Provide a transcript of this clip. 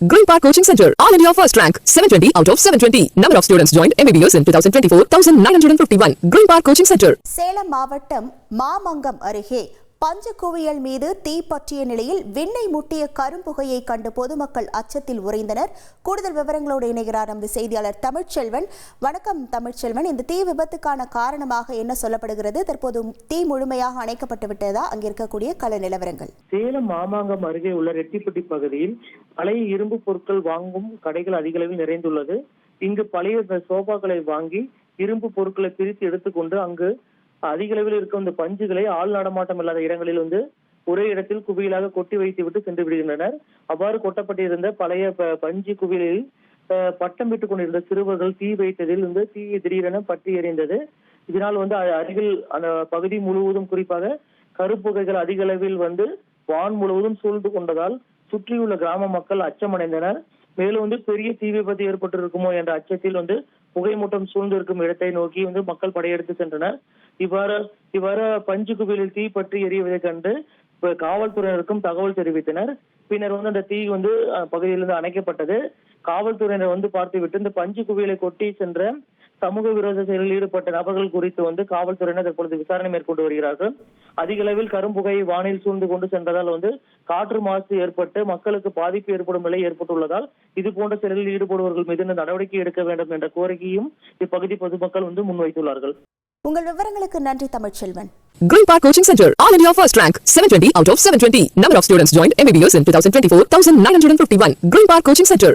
Green Park Coaching Center, All India First Rank, 720 out of 720. Number of students joined MBBS in 2024, 1951. Green Park Coaching Center. Salem மாவட்டம் மாமங்கம் அருகே பஞ்ச குவியல் மீது தீ பற்றிய நிலையில் விண்ணை முட்டிய கரும்புகையை கண்டு பொதுமக்கள் அச்சத்தில் உறைந்தனர். கூடுதல் விவரங்களோடு இணைகிறார் நமது செய்தியாளர் தமிழ்ச்செல்வன். வணக்கம் தமிழ்ச்செல்வன். இந்த தீ விபத்துக்கான காரணமாக என்ன சொல்லப்படுகிறது? தற்போது தீ முழுமையாக அணைக்கப்பட்டு விட்டதா? அங்கே இருக்கக்கூடிய கள நிலவரங்கள். சேலம் மாமாங்கம் அருகே உள்ள ரெட்டிப்பட்டி பகுதியில் பழைய இரும்பு பொருட்கள் வாங்கும் கடைகள் அதிக அளவில் நிறைந்துள்ளது. இங்கு பழைய சோபாக்களை வாங்கி இரும்பு பொருட்களை பிரித்து எடுத்துக்கொண்டு அங்கு அதிக அளவில் இருக்கும் இந்த பஞ்சுகளை ஆள் நடமாட்டம் இல்லாத இடங்களில் வந்து ஒரே இடத்தில் குவியலாக கொட்டி வைத்துவிட்டு சென்று விடுகின்றனர். அவ்வாறு கொட்டப்பட்டிருந்த பழைய பஞ்சு குவியலில் பட்டம் விட்டுக் கொண்டிருந்த சிறுவர்கள் தீ வைத்ததில் வந்து தீ திடீரென பற்றி எறிந்தது. இதனால் வந்து அருகில் அந்த பகுதி முழுவதும் குறிப்பாக கருப்புகைகள் அதிக அளவில் வந்து வான் முழுவதும் சூழ்ந்து கொண்டதால் சுற்றியுள்ள கிராம மக்கள் அச்சமடைந்தனர். மேலும் வந்து பெரிய தீ விபத்து ஏற்பட்டிருக்குமோ என்ற அச்சத்தில் வந்து புகைமூட்டம் சூழ்ந்து இருக்கும் இடத்தை நோக்கி வந்து மக்கள் படையெடுத்து சென்றனர். இவ்வாறு இவ்வாறு பஞ்சு குவியலில் தீ பற்றி எரிவதைக் கண்டு காவல்துறையினருக்கும் தகவல் தெரிவித்தனர். பின்னர் வந்து அந்த தீ வந்து பகுதியிலிருந்து அணைக்கப்பட்டது. காவல்துறையினர் வந்து பார்த்துவிட்டு இந்த பஞ்சு குவியலை கொட்டி சென்ற சமூக விரோத செயலில் ஈடுபட்ட நபர்கள் குறித்து வந்து காவல்துறையினர் தற்பொழுது விசாரணை மேற்கொண்டு வருகிறார்கள். அதிக அளவில் கரும்புகையை வானில் சூழ்ந்து கொண்டு சென்றதால் வந்து காற்று மாசு ஏற்பட்டு மக்களுக்கு பாதிப்பு ஏற்படும் நிலை ஏற்பட்டுள்ளதால் இது போன்ற செயலில் ஈடுபடுபவர்கள் மீது நடவடிக்கை எடுக்க வேண்டும் என்ற கோரிக்கையும் இப்பகுதி பொதுமக்கள் வந்து முன்வைத்துள்ளார்கள். உங்கள் விவரங்களுக்கு நன்றி Tamilselvan Green Park Coaching Center, All India First Rank, 720 out of 720. Number of students joined MBBS in 2024, 1951. Green Park Coaching Center.